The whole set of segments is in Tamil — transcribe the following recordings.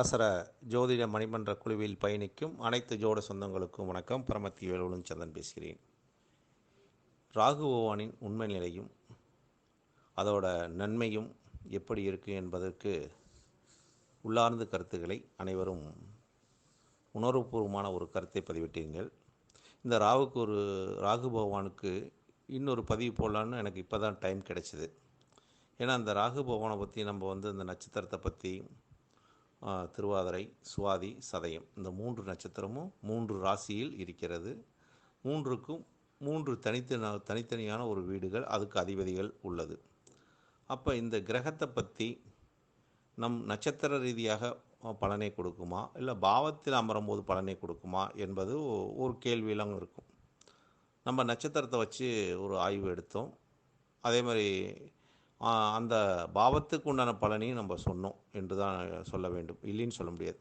சராசர ஜோதிட மணிமன்ற குழுவில் பயணிக்கும் அனைத்து ஜோட சொந்தங்களுக்கும் வணக்கம். பரமத்தி வேலுடன் சந்தன் பேசுகிறேன். ராகு பகவானின் உண்மை நிலையும் அதோட நன்மையும் எப்படி இருக்குது என்பதற்கு உள்ளார்ந்த கருத்துக்களை அனைவரும் உணர்வுபூர்வமான ஒரு கருத்தை பதிவிட்டீர்கள். இந்த ராகுக்கு ஒரு ராகு பகவானுக்கு இன்னொரு பதிவு போடலான்னு எனக்கு இப்போ தான் டைம் கிடைச்சிது. ஏன்னா அந்த ராகு பகவானை பற்றி நம்ம வந்து இந்த நட்சத்திரத்தை பற்றி திருவாதிரை சுவாதி சதயம். இந்த மூன்று நட்சத்திரமும் மூன்று ராசியில் இருக்கிறது. மூன்றுக்கும் மூன்று தனித்தன தனித்தனியான ஒரு வீடுகள் அதுக்கு அதிபதிகள் உள்ளது. அப்போ இந்த கிரகத்தை பற்றி நம் நட்சத்திர ரீதியாக பலனை கொடுக்குமா? இல்லை பாவத்தில் அமரும்போது பலனை கொடுக்குமா? என்பது ஒரு கேள்வியெல்லாம் இருக்கும். நம்ம நட்சத்திரத்தை வச்சு ஒரு ஆய்வு எடுத்தோம். அதே மாதிரி அந்த பாவத்துக்கு உண்டான பலனையும் நம்ம சொன்னோம் என்று தான் சொல்ல வேண்டும். இல்லைன்னு சொல்ல முடியாது.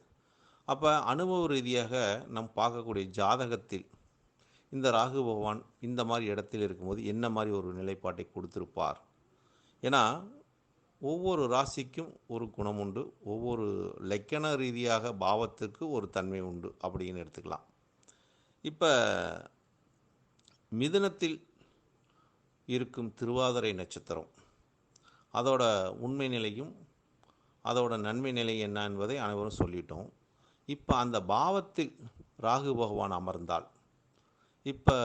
அப்போ அனுபவ ரீதியாக நம் பார்க்கக்கூடிய ஜாதகத்தில் இந்த ராகு பகவான் இந்த மாதிரி இடத்தில் இருக்கும்போது என்ன மாதிரி ஒரு நிலைப்பாட்டை கொடுத்திருப்பார்? ஏன்னா ஒவ்வொரு ராசிக்கும் ஒரு குணம் உண்டு. ஒவ்வொரு லக்கண ரீதியாக பாவத்துக்கு ஒரு தன்மை உண்டு அப்படின்னு எடுத்துக்கலாம். இப்போ மிதுனத்தில் இருக்கும் திருவாதிரை நட்சத்திரம். அதோட உண்மை நிலையும் அதோட நன்மை நிலை என்ன என்பதை அனைவரும் சொல்லிட்டோம். இப்போ அந்த பாவத்தில் ராகு பகவான் அமர்ந்தால் இப்போ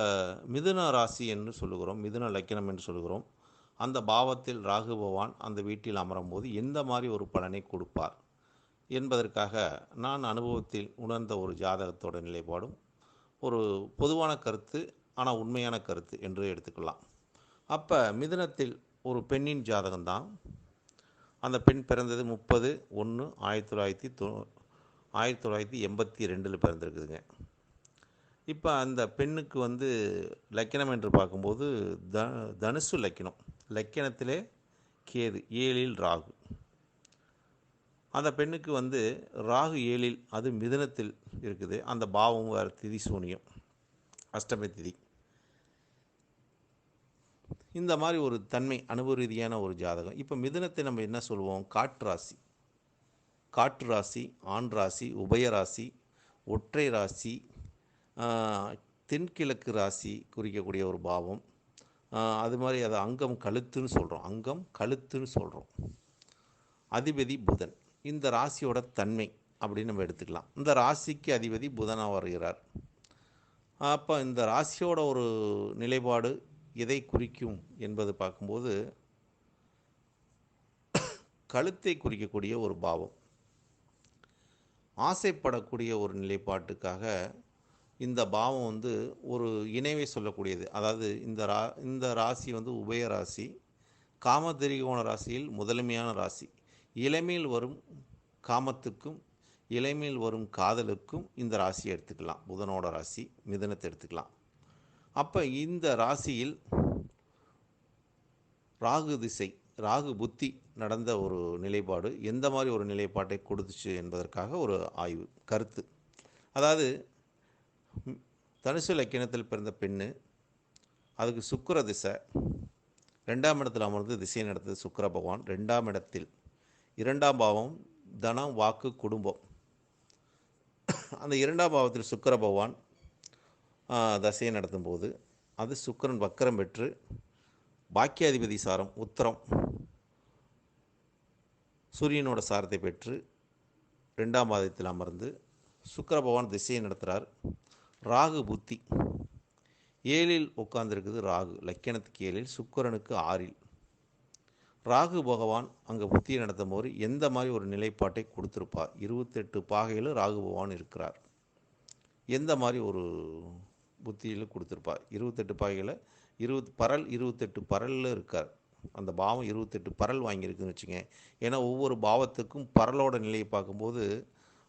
மிதுன ராசி என்று சொல்லுகிறோம் மிதுன லக்கினம் என்று சொல்லுகிறோம் அந்த பாவத்தில் ராகு பகவான் அந்த வீட்டில் அமரும்போது எந்த மாதிரி ஒரு பலனை கொடுப்பார் என்பதற்காக நான் அனுபவத்தில் உணர்ந்த ஒரு ஜாதகத்தோட நிலைப்பாடும் ஒரு பொதுவான கருத்து ஆனால் உண்மையான கருத்து என்று எடுத்துக்கலாம். அப்போ மிதுனத்தில் ஒரு பெண்ணின் ஜாதகம்தான். அந்த பெண் பிறந்தது முப்பது ஒன்று ஆயிரத்தி தொள்ளாயிரத்தி தொ ஆயிரத்தி தொள்ளாயிரத்தி எண்பத்தி ரெண்டில் பிறந்திருக்குதுங்க. இப்போ அந்த பெண்ணுக்கு வந்து லக்கணம் என்று பார்க்கும்போது த தனுசு லக்கணம். லக்கணத்திலே கேது ஏழில் ராகு. அந்த பெண்ணுக்கு வந்து ராகு ஏழில் அது மிதனத்தில் இருக்குது. அந்த பாவம் வேறு திதி சூனியம். அஷ்டமி திதி. இந்த மாதிரி ஒரு தன்மை அனுபவ ரீதியான ஒரு ஜாதகம். இப்போ மிதுனத்தை நம்ம என்ன சொல்லுவோம் காற்று ராசி. காற்று ராசி ஆண் ராசி உபய ராசி ஒற்றை ராசி தென்கிழக்கு ராசி குறிக்கக்கூடிய ஒரு பாவம். அது மாதிரி அதை அங்கம் கழுத்துன்னு சொல்கிறோம் அங்கம் கழுத்துன்னு சொல்கிறோம் அதிபதி புதன். இந்த ராசியோட தன்மை அப்படின்னு நம்ம எடுத்துக்கலாம். இந்த ராசிக்கு அதிபதி புதனாக வருகிறார். அப்போ இந்த ராசியோட ஒரு நிலைப்பாடு எதை குறிக்கும் என்பது பார்க்கும்போது கழுத்தை குறிக்கக்கூடிய ஒரு பாவம். ஆசைப்படக்கூடிய ஒரு நிலைப்பாட்டுக்காக இந்த பாவம் வந்து ஒரு இணைவை சொல்லக்கூடியது. அதாவது இந்த ரா இந்த ராசி வந்து உபய ராசி காமதிரிகோண ராசியில் முதன்மையான ராசி. இளமையில் வரும் காமத்துக்கும் இளமையில் வரும் காதலுக்கும் இந்த ராசியை எடுத்துக்கலாம். புதனோட ராசி மிதனத்தை எடுத்துக்கலாம். அப்போ இந்த ராசியில் ராகு திசை ராகு புத்தி நடந்த ஒரு நிலைப்பாடு எந்த மாதிரி ஒரு நிலைப்பாட்டை கொடுத்துச்சு என்பதற்காக ஒரு ஆய்வு கருத்து. அதாவது தனுசு லக்கினத்தில் பிறந்த பெண்ணு அதுக்கு சுக்கர திசை ரெண்டாம் இடத்தில் அமர்ந்து திசை நடத்தது சுக்கர பகவான். ரெண்டாம் இடத்தில் இரண்டாம் பாவம் தனம் வாக்கு குடும்பம். அந்த இரண்டாம் பாவத்தில் சுக்கிர பகவான் தசையை தசையை நடத்தும்போது அது சுக்கரன் வக்கரம் பெற்று பாக்கியாதிபதி சாரம் உத்தரம் சூரியனோட சாரத்தை பெற்று ரெண்டாம் பாதத்தில் அமர்ந்து சுக்கர பகவான் திசையை நடத்துகிறார் ராகு புத்தி. ஏழில் உட்கார்ந்திருக்குது ராகு. லக்கணத்துக்கு ஏழில் சுக்கிரனுக்கு ஆறில். ராகு பகவான் அங்கே புத்தியை நடத்தும் போது எந்த மாதிரி ஒரு நிலைப்பாட்டை கொடுத்துருப்பார்? இருபத்தெட்டு பாகையில் ராகு பகவான் இருக்கிறார். எந்த மாதிரி ஒரு புத்தியில் கொடுத்துருப்பார் இருபத்தெட்டு பாகையில் இருபத் பரல் இருபத்தெட்டு பரலில் இருக்கார். அந்த பாவம் இருபத்தெட்டு பரல் வாங்கியிருக்குன்னு வச்சுங்க ஏன்னா ஒவ்வொரு பாவத்துக்கும் பரலோட நிலையை பார்க்கும்போது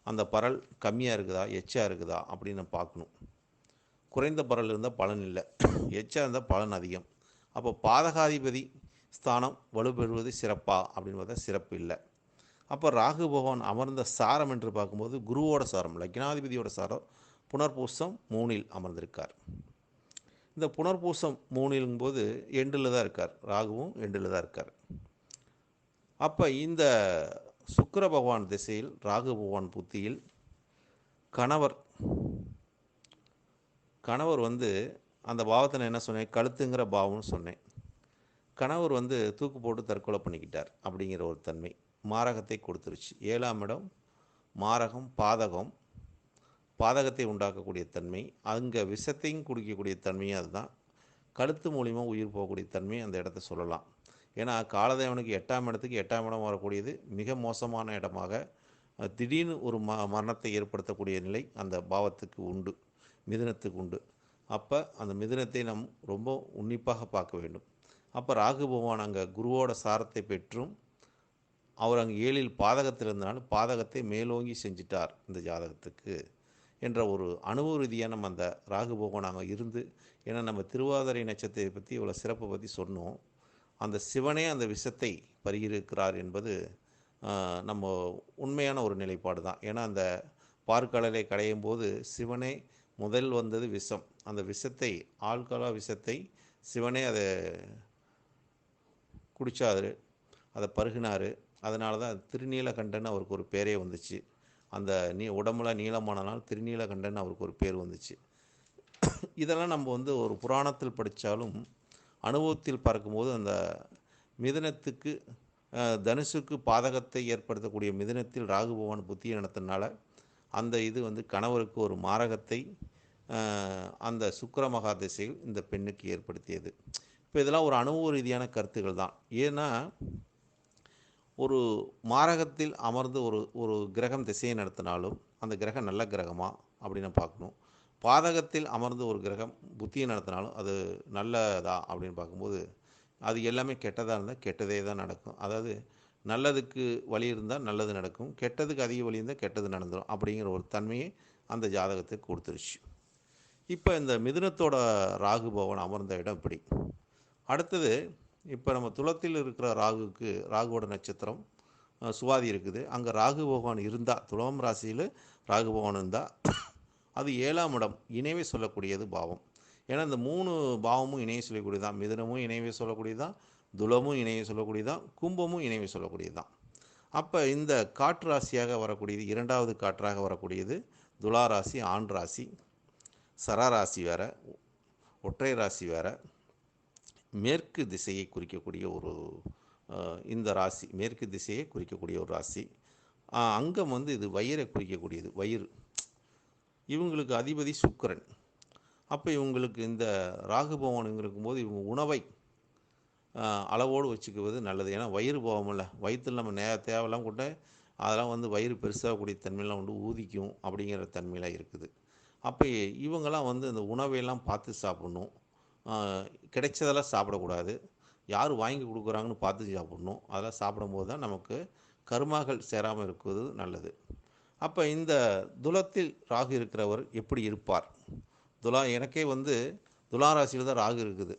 அந்த பரல் கம்மியாக இருக்குதா எச்சா இருக்குதா அப்படின்னு பார்க்கணும். குறைந்த பரல் இருந்தால் பலன் இல்லை. எச்சா இருந்தால் பலன் அதிகம். அப்போ பாதகாதிபதி ஸ்தானம் வலுப்பெறுவது சிறப்பா அப்படின்னு பார்த்தா சிறப்பு இல்லை. அப்போ ராகு பகவான் அமர்ந்த சாரம் என்று பார்க்கும்போது குருவோட சாரம் லக்னாதிபதியோட சாரம் புனர்பூசம் மூணில் அமர்ந்திருக்கார். இந்த புனர்பூசம் மூணிலுங்கும்போது எண்டில் தான் இருக்கார். ராகுவும் எண்டில் தான் இருக்கார். அப்போ இந்த சுக்கர பகவான் திசையில் ராகு பகவான் புத்தியில் கணவர் கணவர் வந்து அந்த பாவத்தில் என்ன சொன்னேன்? கழுத்துங்கிற பாவம்னு சொன்னேன். கணவர் வந்து தூக்கு போட்டு தற்கொலை பண்ணிக்கிட்டார் அப்படிங்கிற ஒரு தன்மை. மாரகத்தை கொடுத்துருச்சு. ஏழாம் இடம் மாரகம் பாதகம் பாதகத்தை உண்டாக்கக்கூடிய தன்மை அங்கே விஷத்தையும் குடிக்கக்கூடிய தன்மையும் அதுதான். கழுத்து மூலிமா உயிர் போகக்கூடிய தன்மை அந்த இடத்த சொல்லலாம். ஏன்னா காலதேவனுக்கு எட்டாம் இடத்துக்கு எட்டாம் இடம் வரக்கூடியது மிக மோசமான இடமாக திடீர்னு ஒரு ம மரணத்தை ஏற்படுத்தக்கூடிய நிலை அந்த பாவத்துக்கு உண்டு மிதுனத்துக்கு உண்டு. அப்போ அந்த மிதுனத்தை நாம் ரொம்ப உன்னிப்பாக பார்க்க வேண்டும். அப்போ ராகு பகவான் அங்கே குருவோட சாரத்தை பெற்றும் அவர் அங்கே ஏழில் பாதகத்தில் இருந்தனால பாதகத்தை மேலோங்கி செஞ்சிட்டார் இந்த ஜாதகத்துக்கு. என்ற ஒரு அனுபவ ரீதியாக நம்ம அந்த ராகு பகவான் அங்கே இருந்து ஏன்னா நம்ம திருவாதிரை நட்சத்திரத்தை பற்றி இவ்வளோ சிறப்பை பற்றி சொன்னோம். அந்த சிவனே அந்த விஷத்தை பருகியிருக்கிறார் என்பது நம்ம உண்மையான ஒரு நிலைப்பாடு தான். ஏன்னா அந்த பார்க்கடலை கடையும் போது சிவனே முதல் வந்தது விஷம். அந்த விஷத்தை ஆழ்கலா விஷத்தை சிவனே அதை குடித்தாரு அதை பருகினார். அதனால தான் திருநீலகண்டன் அவருக்கு ஒரு பேரே வந்துச்சு. அந்த நீ உடம்புல நீளமானனால் திருநீலகண்டன் அவருக்கு ஒரு பேர் வந்துச்சு. இதெல்லாம் நம்ம வந்து ஒரு புராணத்தில் படித்தாலும் அனுபவத்தில் பார்க்கும்போது அந்த மிதனத்துக்கு தனுசுக்கு பாதகத்தை ஏற்படுத்தக்கூடிய மிதனத்தில் ராகுபவன் புத்தி நடத்தினால அந்த இது வந்து கணவருக்கு ஒரு மாரகத்தை அந்த சுக்கர மகா திசையில் இந்த பெண்ணுக்கு ஏற்படுத்தியது. இப்போ இதெல்லாம் ஒரு அனுபவ ரீதியான கருத்துக்கள் தான். ஏன்னா ஒரு மாரகத்தில் அமர்ந்து ஒரு ஒரு கிரகம் திசையை நடத்தினாலும் அந்த கிரகம் நல்ல கிரகமா அப்படின்னு பார்க்கணும். பாதகத்தில் அமர்ந்து ஒரு கிரகம் புத்தியை நடத்தினாலும் அது நல்லதா அப்படின்னு பார்க்கும்போது அது எல்லாமே கெட்டதாக இருந்தால் கெட்டதே தான் நடக்கும். அதாவது நல்லதுக்கு வழி இருந்தால் நல்லது நடக்கும். கெட்டதுக்கு அதிக வழி இருந்தால் கெட்டது நடந்துடும் அப்படிங்கிற ஒரு தன்மையை அந்த ஜாதகத்துக்கு கொடுத்துருச்சு. இப்போ இந்த மிதுனத்தோட ராகு பவன் அமர்ந்த இடம் இப்படி. அடுத்தது இப்போ நம்ம துலத்தில் இருக்கிற ராகுக்கு ராகுவோட நட்சத்திரம் சுவாதி இருக்குது. அங்கே ராகு பகவான் இருந்தால் துளம் ராசியில் ராகு பகவான் இருந்தால் அது ஏழாம் இடம். இணைவே சொல்லக்கூடியது பாவம். ஏன்னா இந்த மூணு பாவமும் இணைய சொல்லக்கூடியது தான் மிதனமும் இணைவை சொல்லக்கூடியது தான் துலமும் இணைய சொல்லக்கூடியது தான் கும்பமும் இணைவை சொல்லக்கூடியது தான் அப்போ இந்த காற்று ராசியாக வரக்கூடியது இரண்டாவது காற்றாக வரக்கூடியது துலா ராசி ஆண் ராசி சராராசி வேறு ஒற்றை ராசி வேறு மேற்கு திசையை குறிக்கக்கூடிய ஒரு இந்த ராசி மேற்கு திசையை குறிக்கக்கூடிய ஒரு ராசி. அங்கம் வந்து இது வயிறை குறிக்கக்கூடியது வயிறு. இவங்களுக்கு அதிபதி சுக்கிரன். அப்போ இவங்களுக்கு இந்த ராகு பவன் இருக்கும்போது இவங்க உணவை அளவோடு வச்சுக்குவது நல்லது. ஏன்னா வயிறு போவோம்ல வயிற்றில் நம்ம நே தேவையெல்லாம் கூட அதெல்லாம் வந்து வயிறு பெருசாகக்கூடிய தன்மையெல்லாம் வந்து ஊதிக்கும் அப்படிங்கிற தன்மையெல்லாம் இருக்குது. அப்போ இவங்கெல்லாம் வந்து இந்த உணவையெல்லாம் பார்த்து சாப்பிடணும். கிடைச்சதெல்லாம் சாப்பிடக்கூடாது. யார் வாங்கி கொடுக்குறாங்கன்னு பார்த்து சாப்பிடணும். அதெல்லாம் சாப்பிடும்போது தான் நமக்கு கருமாக்கள் சேராமல் இருக்கிறது நல்லது. அப்போ இந்த துலத்தில் ராகு இருக்கிறவர் எப்படி இருப்பார்? துலா எனக்கே வந்து துலா ராசியில் தான் ராகு இருக்குது.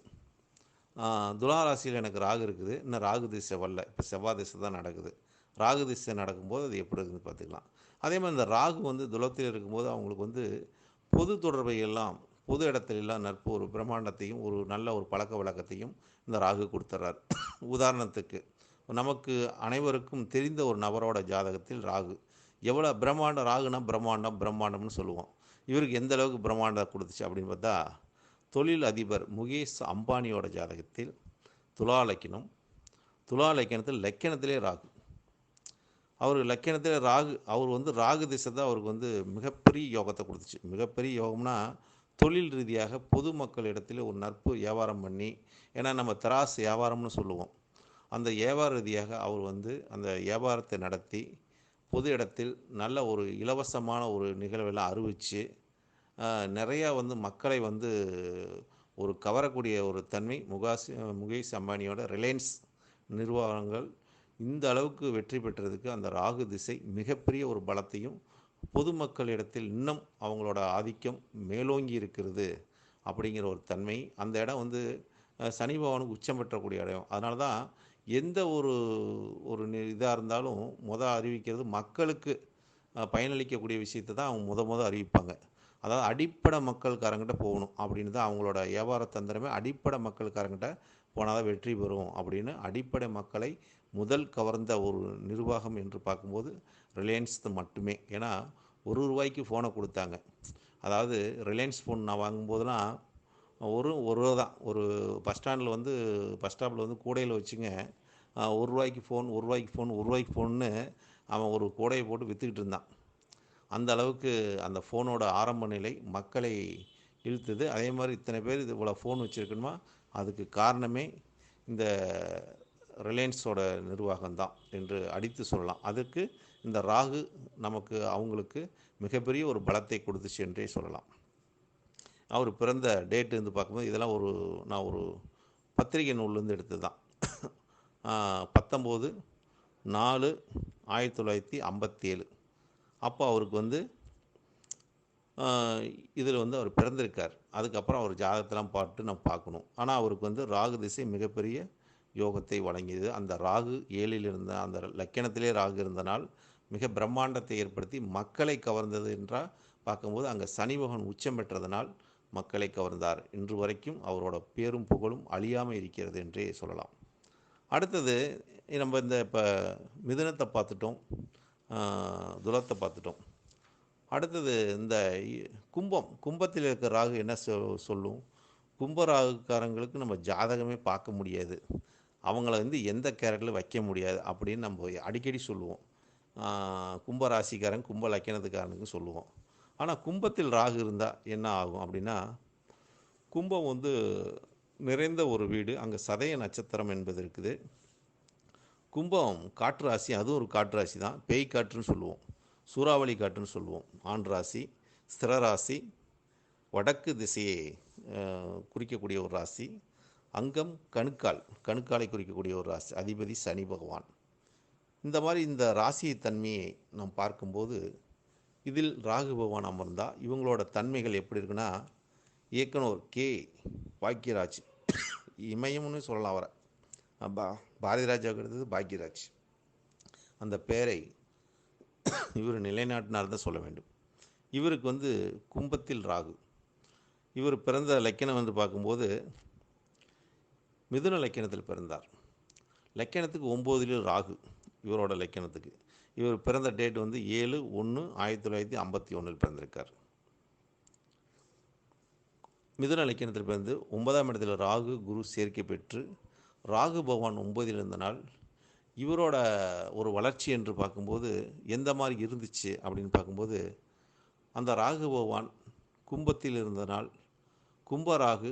துலா ராசியில் எனக்கு ராகு இருக்குது. இன்னும் ராகு திசை வரல. இப்போ செவ்வாய் திசை தான் நடக்குது. ராகு திசை நடக்கும்போது அது எப்படி இருக்குதுன்னு பார்த்துக்கலாம். அதே மாதிரி இந்த ராகு வந்து துலத்தில் இருக்கும்போது அவங்களுக்கு வந்து பொது தொடர்பை எல்லாம் பொது இடத்துல எல்லாம் நட்பு ஒரு பிரம்மாண்டத்தையும் ஒரு நல்ல ஒரு பழக்க வழக்கத்தையும் இந்த ராகு கொடுத்துட்றார் உதாரணத்துக்கு நமக்கு அனைவருக்கும் தெரிந்த ஒரு நபரோட ஜாதகத்தில் ராகு. எவ்வளோ பிரம்மாண்டம் ராகுனா பிரம்மாண்டம் பிரம்மாண்டம்னு சொல்லுவோம். இவருக்கு எந்த அளவுக்கு பிரம்மாண்டம் கொடுத்துச்சு அப்படின்னு பார்த்தா தொழில் அதிபர் முகேஷ் அம்பானியோட ஜாதகத்தில் துலா லக்கினம். துலா லக்கணத்தில் லக்கணத்திலே ராகு. அவர் லக்கினத்தில் ராகு அவர் வந்து ராகு திசை தான் அவருக்கு வந்து மிகப்பெரிய யோகத்தை கொடுத்துச்சு. மிகப்பெரிய யோகம்னா தொழில் ரீதியாக பொதுமக்களிடத்தில் ஒரு நட்பு வியாபாரம் பண்ணி ஏன்னா நம்ம தராசு வியாபாரம்னு சொல்லுவோம். அந்த வியாபார ரீதியாக அவர் வந்து அந்த வியாபாரத்தை நடத்தி பொது இடத்தில் நல்ல ஒரு இலவசமான ஒரு நிகழ்வெல்லாம் அறிவித்து நிறையா வந்து மக்களை வந்து ஒரு கவரக்கூடிய ஒரு தன்மை முகாசி முகேஷ் அம்பானியோட ரிலையன்ஸ் நிர்வாகங்கள் இந்த அளவுக்கு வெற்றி பெற்றதுக்கு அந்த ராகு திசை மிகப்பெரிய ஒரு பலத்தையும் பொதுமக்களிடத்தில் இன்னும் அவங்களோட ஆதிக்கம் மேலோங்கி இருக்கிறது அப்படிங்கிற ஒரு தன்மை. அந்த இடம் வந்து சனி பகவானுக்கு உச்சம் பெற்றக்கூடிய இடம். அதனால தான் எந்த ஒரு ஒரு இதாக இருந்தாலும் முத அறிவிக்கிறது மக்களுக்கு பயனளிக்கக்கூடிய விஷயத்தை தான் அவங்க முத முத அறிவிப்பாங்க. அதாவது அடிப்படை மக்கள்காரங்கிட்ட போகணும் அப்படின்னு தான் அவங்களோட வியாபார தந்திரமே. அடிப்படை மக்கள்காரங்கிட்ட போனால் தான் வெற்றி பெறும் அப்படின்னு அடிப்படை மக்களை முதல் கவர்ந்த ஒரு நிர்வாகம் என்று பார்க்கும்போது ரிலையன்ஸ்து மட்டுமே. ஏன்னா ஒரு ரூபாய்க்கு ஃபோனை கொடுத்தாங்க. அதாவது ரிலையன்ஸ் ஃபோன் நான் வாங்கும்போதெல்லாம் ஒரு ஒரு ரூபா தான். ஒரு பஸ் ஸ்டாண்டில் வந்து பஸ் ஸ்டாப்பில் வந்து கூடையில் வச்சுங்க ஒரு ரூபாய்க்கு ஃபோன் ஒரு ரூபாய்க்கு ஃபோன் ஒரு ரூபாய்க்கு ஃபோன்னு அவன் ஒரு கூடையை போட்டு விற்றுக்கிட்டு இருந்தான். அந்த அளவுக்கு அந்த ஃபோனோட ஆரம்ப நிலை மக்களை இழுத்தது. அதே மாதிரி இத்தனை பேர் இது இவ்வளோ ஃபோன் வச்சுருக்கணுமா? அதுக்கு காரணமே இந்த ரிலையன்ஸோட நிர்வாகம்தான் என்று அடித்து சொல்லலாம். அதுக்கு இந்த ராகு நமக்கு அவங்களுக்கு மிகப்பெரிய ஒரு பலத்தை கொடுத்துச்சு என்றே சொல்லலாம். அவர் பிறந்த டேட்டு வந்து பார்க்கும்போது இதெல்லாம் ஒரு நான் ஒரு பத்திரிகை நூல்லேருந்து எடுத்தது தான். பத்தொம்போது நாலு ஆயிரத்தி தொள்ளாயிரத்தி ஐம்பத்தி ஏழு அப்போ அவருக்கு வந்து இதில் வந்து அவர் பிறந்திருக்கார். அதுக்கப்புறம் அவர் ஜாதகத்தெல்லாம் பார்த்து நம்ம பார்க்கணும். ஆனால் அவருக்கு வந்து ராகு திசை மிகப்பெரிய யோகத்தை வழங்கியது. அந்த ராகு ஏழில் இருந்த அந்த லக்கணத்திலே ராகு இருந்தனால் மிக பிரம்மாண்டத்தை ஏற்படுத்தி மக்களை கவர்ந்தது என்றால் பார்க்கும்போது அங்கே சனி பகவான் உச்சம் பெற்றதனால் மக்களை கவர்ந்தார். இன்று வரைக்கும் அவரோட பேரும் புகழும் அழியாமல் இருக்கிறது என்றே சொல்லலாம். அடுத்தது நம்ம இந்த இப்போ மிதுனத்தை பார்த்துட்டோம். துலத்தை பார்த்துட்டோம். அடுத்தது இந்த இ- கும்பம். கும்பத்தில் இருக்கிற ராகு என்ன சொ- சொல்லும்? கும்ப ராகுக்காரங்களுக்கு நம்ம ஜாதகமே பார்க்க முடியாது. அவங்கள வந்து எந்த கேரக்டரில் வைக்க முடியாது அப்படின்னு நம்ம அடிக்கடி சொல்லுவோம். கும்பராசிக்காரன் கும்ப லக்கணத்துக்காரனுக்கு சொல்லுவோம். ஆனால் கும்பத்தில் ராகு இருந்தால் என்ன ஆகும் அப்படின்னா கும்பம் வந்து நிறைந்த ஒரு வீடு அங்கே சதய நட்சத்திரம் என்பது இருக்குது. கும்பம் காற்று ராசி அதுவும் ஒரு காற்று ராசி தான். பேய் காற்றுன்னு சொல்லுவோம். சூறாவளி காற்றுன்னு சொல்லுவோம். ஆண் ராசி ஸ்திரராசி வடக்கு திசையை குறிக்கக்கூடிய ஒரு ராசி. அங்கம் கணுக்கால் கணுக்காலை குறிக்கக்கூடிய ஒரு ராசி. அதிபதி சனி பகவான். இந்த மாதிரி இந்த ராசி தன்மையை நாம் பார்க்கும்போது இதில் ராகு பகவான் அமர்ந்தால் இவங்களோட தன்மைகள் எப்படி இருக்குன்னா இயக்குனர் கே பாக்கியராஜ் இமயம்னு சொல்லலாம் அவரை. பா பாரதிராஜாவுக்கு அடுத்தது பாக்யராஜ். அந்த பெயரை இவர் நிலைநாட்டினார் தான் சொல்ல வேண்டும். இவருக்கு வந்து கும்பத்தில் ராகு. இவர் பிறந்த லக்கணம் வந்து பார்க்கும்போது மிதுன லக்கணத்தில் பிறந்தார். லக்கணத்துக்கு ஒம்போதிலும் ராகு. இவரோட லக்கணத்துக்கு இவர் பிறந்த டேட் வந்து ஏழு ஒன்று ஆயிரத்தி தொள்ளாயிரத்தி ஐம்பத்தி ஒன்றில் பிறந்திருக்கார். மிதுன லக்கணத்தில் பிறந்து ஒன்பதாம் இடத்தில் ராகு குரு சேர்க்கை பெற்று ராகு பகவான் ஒன்பதில் இருந்த நாள் இவரோட ஒரு வளர்ச்சி என்று பார்க்கும்போது எந்த மாதிரி இருந்துச்சு அப்படின்னு பார்க்கும்போது அந்த ராகு பகவான் கும்பத்தில் இருந்த நாள் கும்ப ராகு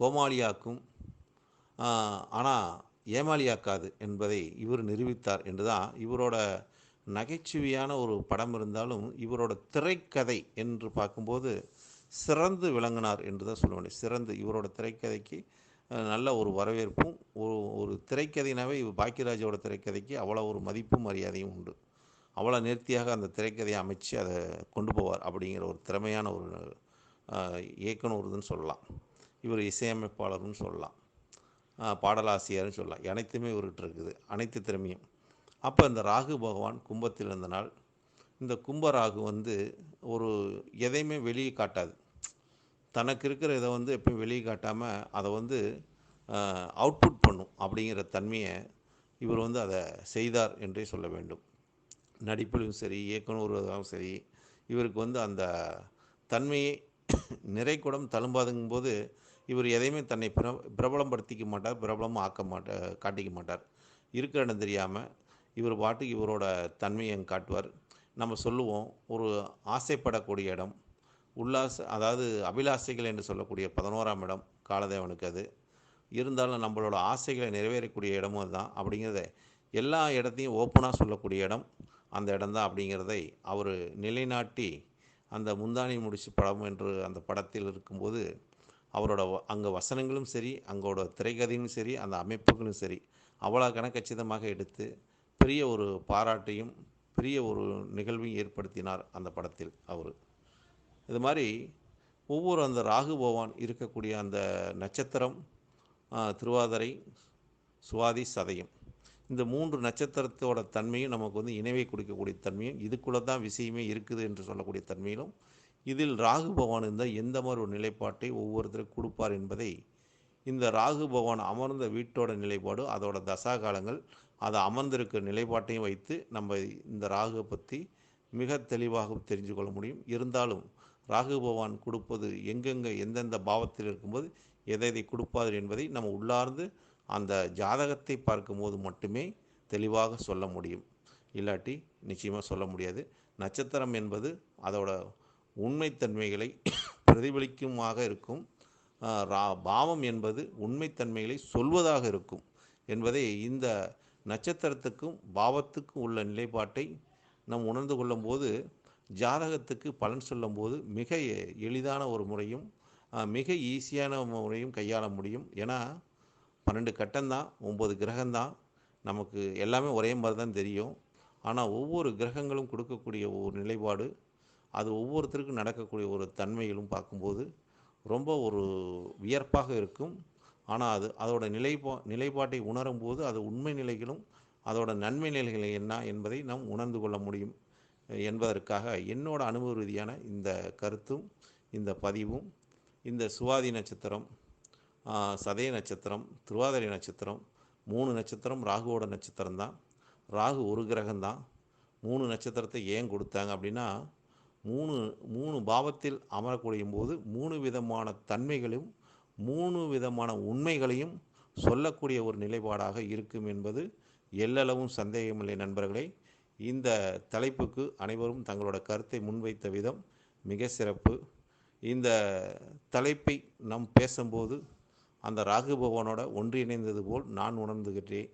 கோமாளியாக்கும் ஆனால் ஏமாளியாக்காது என்பதை இவர் நிரூபித்தார் என்று தான் இவரோட நகைச்சுவையான ஒரு படம் இருந்தாலும் இவரோட திரைக்கதை என்று பார்க்கும்போது சிறந்து விளங்கினார் என்று தான் சொல்ல வேண்டும் சிறந்து இவரோட திரைக்கதைக்கு நல்ல ஒரு வரவேற்பும் ஒரு ஒரு திரைக்கதைனாவே இவர் பாக்கியராஜோட திரைக்கதைக்கு அவ்வளோ ஒரு மதிப்பும் மரியாதையும் உண்டு. அவ்வளோ நேர்த்தியாக அந்த திரைக்கதையை அமைச்சு அதை கொண்டு போவார் அப்படிங்கிற ஒரு திறமையான ஒரு இயக்குனர் இயக்குனர்னு சொல்லலாம். இவர் இசையமைப்பாளர்னு சொல்லலாம். பாடலாசிரியர்னு சொல்லலாம். அனைத்துமே இவர்கிட்ட இருக்குது அனைத்து திறமையும். அப்போ இந்த ராகு பகவான் கும்பத்தில் இருந்த நாள் இந்த கும்ப ராகு வந்து ஒரு எதையுமே வெளியே காட்டாது. தனக்கு இருக்கிற இதை வந்து எப்பயும் வெளியே காட்டாமல் அதை வந்து அவுட்புட் பண்ணும் அப்படிங்கிற தன்மையை இவர் வந்து அதை செய்தார் என்றே சொல்ல வேண்டும். நடிப்பிலும் சரி இயக்குனரும் சரி இவருக்கு வந்து அந்த தன்மையை நிறைக்குடம் தழும்பாதுங்கும்போது இவர் எதையுமே தன்னை பிர பிரபலப்படுத்திக்க மாட்டார் பிரபலமும் ஆக்க மாட்டார் காட்டிக்க மாட்டார் இருக்கிற இடம் தெரியாமல் இவர் பாட்டுக்கு இவரோட தன்மையை அங்க காட்டுவார். நம்ம சொல்லுவோம் ஒரு ஆசைப்படக்கூடிய இடம் உல்லாச அதாவது அபிலாசைகள் என்று சொல்லக்கூடிய பதினோராம் இடம் காலதேவனுக்கு அது. இருந்தாலும் நம்மளோட ஆசைகளை நிறைவேறக்கூடிய இடமும் அதுதான். அப்படிங்கிறத எல்லா இடத்தையும் ஓப்பனாக சொல்லக்கூடிய இடம் அந்த இடம்தான் அப்படிங்கிறதை அவர் நிலைநாட்டி அந்த முந்தானி முடிச்சு படம் என்று அந்த படத்தில் இருக்கும்போது அவரோட அங்கே வசனங்களும் சரி அங்கோட திரைக்கதையும் சரி அந்த அமைப்புகளும் சரி அவ்வளோ கணக்கச்சிதமாக எடுத்து பெரிய ஒரு பாராட்டையும் பெரிய ஒரு நிகழ்வையும் ஏற்படுத்தினார் அந்த படத்தில் அவர். இது மாதிரி ஒவ்வொரு அந்த ராகு பவான் இருக்கக்கூடிய அந்த நட்சத்திரம் திருவாதிரை சுவாதி சதயம். இந்த மூன்று நட்சத்திரத்தோட தன்மையும் நமக்கு வந்து இணைவை கொடுக்கக்கூடிய தன்மையும் இதுக்குள்ளே தான் விஷயமே இருக்குது என்று சொல்லக்கூடிய தன்மையிலும் இதில் ராகு பகவான் இருந்தால் எந்த மாதிரி ஒரு நிலைப்பாட்டை ஒவ்வொருத்தருக்கு கொடுப்பார் என்பதை இந்த ராகு பகவான் அமர்ந்த வீட்டோட நிலைப்பாடு அதோட தசா காலங்கள் அதை அமர்ந்திருக்கிற நிலைப்பாட்டையும் வைத்து நம்ம இந்த ராகுவை பற்றி மிக தெளிவாக தெரிஞ்சு கொள்ள முடியும். இருந்தாலும் ராகு பகவான் கொடுப்பது எங்கெங்கே எந்தெந்த பாவத்தில் இருக்கும்போது எதை எதை கொடுப்பார் என்பதை நம்ம உள்ளார்ந்து அந்த ஜாதகத்தை பார்க்கும்போது மட்டுமே தெளிவாக சொல்ல முடியும். இல்லாட்டி நிச்சயமாக சொல்ல முடியாது. நட்சத்திரம் என்பது அதோட உண்மைத்தன்மைகளை பிரதிபலிக்குமாக இருக்கும். ரா- பாவம் என்பது உண்மைத்தன்மைகளை சொல்வதாக இருக்கும் என்பதை இந்த நட்சத்திரத்துக்கும் பாவத்துக்கும் உள்ள நிலைப்பாட்டை நாம் உணர்ந்து கொள்ளும்போது ஜாதகத்துக்கு பலன் சொல்லும்போது மிக எளிதான ஒரு முறையும் மிக ஈஸியான முறையும் கையாள முடியும். ஏன்னா பன்னெண்டு கட்டம்தான் ஒம்பது கிரகம்தான். நமக்கு எல்லாமே ஒரே மாதிரி தான் தெரியும். ஆனால் ஒவ்வொரு கிரகங்களும் கொடுக்கக்கூடிய ஒரு நிலைப்பாடு அது ஒவ்வொருத்தருக்கும் நடக்கக்கூடிய ஒரு தன்மைகளும் பார்க்கும்போது ரொம்ப ஒரு வியர்ப்பாக இருக்கும். ஆனால் அது அதோட நிலைப்பா நிலைப்பாட்டை உணரும்போது அது உண்மை நிலைகளும் அதோட நன்மை நிலைகள் என்ன என்பதை நாம் உணர்ந்து கொள்ள முடியும் என்பதற்காக என்னோட அனுபவ ரீதியான இந்த கருத்தும் இந்த பதிவும் இந்த சுவாதி நட்சத்திரம் சதய நட்சத்திரம் திருவாதிரை நட்சத்திரம் மூணு நட்சத்திரம் ராகுவோட நட்சத்திரம் தான் ராகு ஒரு கிரகம்தான். மூணு நட்சத்திரத்தை ஏன் கொடுத்தாங்க அப்படின்னா மூணு மூணு பாவத்தில் அமரக்கூடிய போது மூணு விதமான தன்மைகளையும் மூணு விதமான உண்மைகளையும் சொல்லக்கூடிய ஒரு நிலைப்பாடாக இருக்கும் என்பது எல்லளவும் சந்தேகமில்லை நண்பர்களே. இந்த தலைப்புக்கு அனைவரும் தங்களோட கருத்தை முன்வைத்த விதம் மிக சிறப்பு. இந்த தலைப்பை நாம் பேசும்போது அந்த ராகு பகவானோட ஒன்றிணைந்தது போல் நான் உணர்ந்துகிட்டேன்.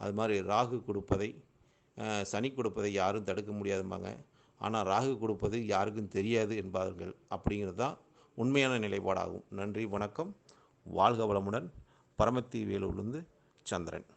அது மாதிரி ராகு கொடுப்பதை சனி கொடுப்பதை யாரும் தடுக்க முடியாதும்பாங்க. ஆனால் ராகு கொடுப்பது யாருக்கும் தெரியாது என்பார்கள். அப்படிங்கிறது தான் உண்மையான நிலைப்பாடாகும். நன்றி வணக்கம். வாழ்க வளமுடன். பரமத்தி வேலூர்லேருந்து சந்திரன்.